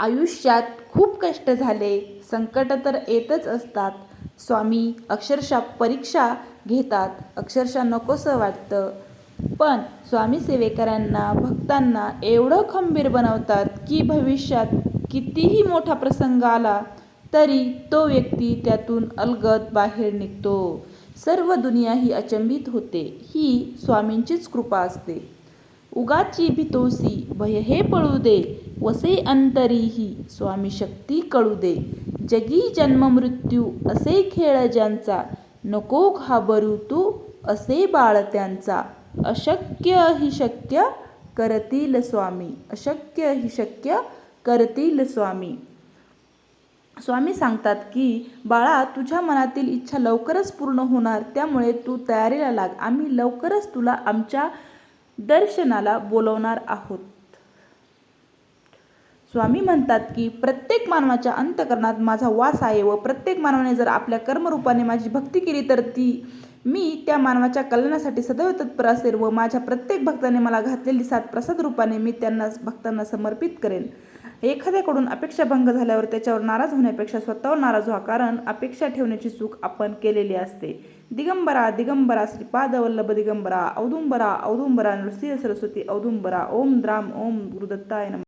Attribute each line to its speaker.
Speaker 1: आयुष्यात खूप कष्ट झाले संकट तर येतच असतात. स्वामी अक्षरशः परीक्षा घेतात. अक्षरशः नकोसं वाटतं. पण स्वामी सेवेकरांना भक्तांना एवढं खंबीर बनवतात की भविष्यात कितीही मोठा प्रसंग आला तरी तो व्यक्ती त्यातून अलगद बाहेर निघतो. सर्व दुनिया ही अचंबित होते. ही स्वामींचीच कृपा असते. उगाची भितोसी भय हे पळू दे वसे अंतरीही स्वामी शक्ती कळू दे. जगी जन्म मृत्यू असे खेळ ज्यांचा नको घाबरू तू असे बाळ त्यांचा. अशक्य ही शक्य करतील स्वामी अशक्य ही शक्य करतील स्वामी. स्वामी सांगतात की बाळा तुझ्या मनातील इच्छा लवकरच पूर्ण होणार त्यामुळे तू तयारीला लाग. आम्ही लवकरच तुला आमच्या दर्शनाला बोलवणार आहोत. स्वामी म्हणतात की प्रत्येक मानवाच्या अंतकरणात माझा वास आहे व प्रत्येक मानवाने जर आपल्या कर्मरूपाने माझी भक्ती केली तर ती मी त्या मानवाच्या कल्याणासाठी सदैव तत्पर असेल व माझ्या प्रत्येक भक्ताने मला घातलेली सात प्रसाद रूपाने मी त्यांना भक्तांना समर्पित करेन. एखाद्याकडून अपेक्षाभंग झाल्यावर त्याच्यावर नाराज होण्यापेक्षा स्वतःवर नाराज व्हा कारण अपेक्षा ठेवण्याची चूक आपण केलेली असते. दिगंबरा दिगंबरा श्रीपाद वल्लभ दिगंबरा औदुंबरा औदुंबरा नृसिंह सरस्वती औदुंबरा ओम द्राम ओम गुरुदत्ताय नम.